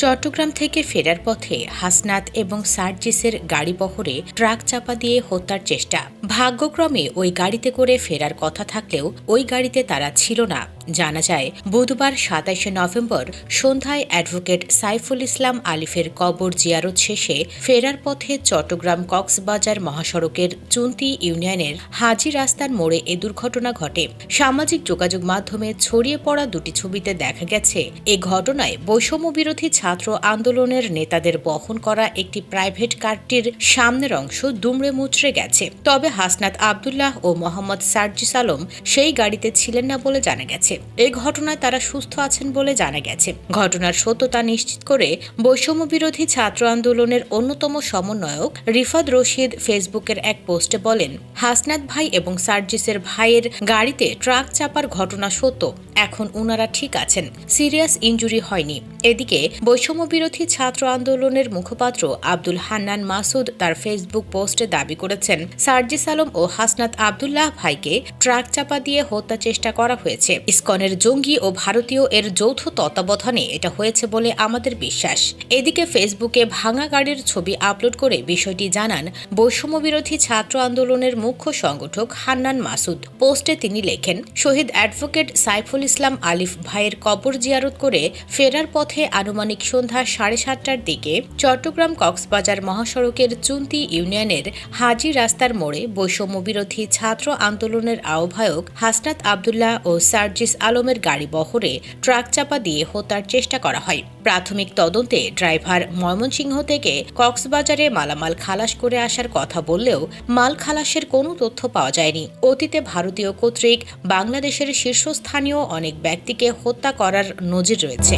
চট্টগ্রাম থেকে ফেরার পথে হাসনাত এবং সার্জিসের গাড়ি বহরে ট্রাক চাপা দিয়ে হত্যার চেষ্টা। ভাগ্যক্রমে ওই গাড়িতে করে ফেরার কথা থাকলেও ওই গাড়িতে তারা ছিল না। জানা যায়, বুধবার সাতাইশে নভেম্বর সন্ধ্যায় অ্যাডভোকেট সাইফুল ইসলাম আলিফের কবর জিয়ারত শেষে ফেরার পথে চট্টগ্রাম কক্সবাজার মহাসড়কের চুন্তি ইউনিয়নের হাজি রাস্তার মোড়ে এ দুর্ঘটনা ঘটে। সামাজিক যোগাযোগ মাধ্যমে ছড়িয়ে পড়া দুটি ছবিতে দেখা গেছে, এ ঘটনায় বৈষম্য বিরোধী ছাত্র আন্দোলনের নেতাদের বহন করা একটি প্রাইভেট কারটির সামনের অংশ দুমড়ে মুচড়ে গেছে। তবে হাসনাত আবদুল্লাহ ও মোহাম্মদ সার্জিস আলম সেই গাড়িতে ছিলেন না বলে জানা গেছে। এই ঘটনায় তারা সুস্থ আছেন বলে জানা গেছে। ঘটনার সত্যতা নিশ্চিত করে বৈষম্য বিরোধী ছাত্র আন্দোলনের অন্যতম সমন্বয়ক রিফাদ রশিদ ফেসবুকের এক পোস্টে বলেন, হাসনাত ভাই এবং সার্জিসের ভাইয়ের গাড়িতে ট্রাক চাপার ঘটনা সত্য। এখন উনারা ঠিক আছেন। সিরিয়াস ইনজুরি হয়নি। এদিকে বৈষম্য বিরোধী ছাত্র আন্দোলনের মুখপাত্র আব্দুল হান্নান মাসুদ তার ফেসবুক পোস্টে দাবি করেছেন, সার্জিস আলম ও হাসনাত আবদুল্লাহ ভাইকে ট্রাক চাপা দিয়ে হত্যা চেষ্টা করা হয়েছে। ইসকনের জঙ্গি ও ভারতীয় এর যৌথ তত্ত্বাবধানে এটা হয়েছে বলে আমাদের বিশ্বাস। এদিকে ফেসবুকে ভাঙা গাড়ির ছবি আপলোড করে বিষয়টি জানান বৈষম্য বিরোধী ছাত্র আন্দোলনের মুখ্য সংগঠক হান্নান মাসুদ। পোস্টে তিনি লেখেন, শহীদ অ্যাডভোকেট সাইফুল ইসলাম আলিফ ভাইয়ের কবর জিয়ারত করে ফেরার পথে আনুমানিক সন্ধ্যা সাড়ে সাতটার দিকে চট্টগ্রাম কক্সবাজার মহাসড়কের চুন্তি ইউনিয়নের হাজি রাস্তার মোড়ে বৈষম্য বিরোধী ছাত্র আন্দোলনের আহ্বায়ক হাসনাত আবদুল্লাহ ও সার্জিস আলমের গাড়ি বহরে ট্রাক চাপা দিয়ে হত্যার চেষ্টা করা হয়। প্রাথমিক তদন্তে ড্রাইভার ময়মনসিংহ থেকে কক্সবাজারে মালামাল খালাস করে আসার কথা বললেও মাল খালাসের কোনো তথ্য পাওয়া যায়নি। অতীতে ভারতীয় কর্তৃক বাংলাদেশের শীর্ষস্থানীয় অনেক ব্যক্তিকে হত্যা করার নজির রয়েছে।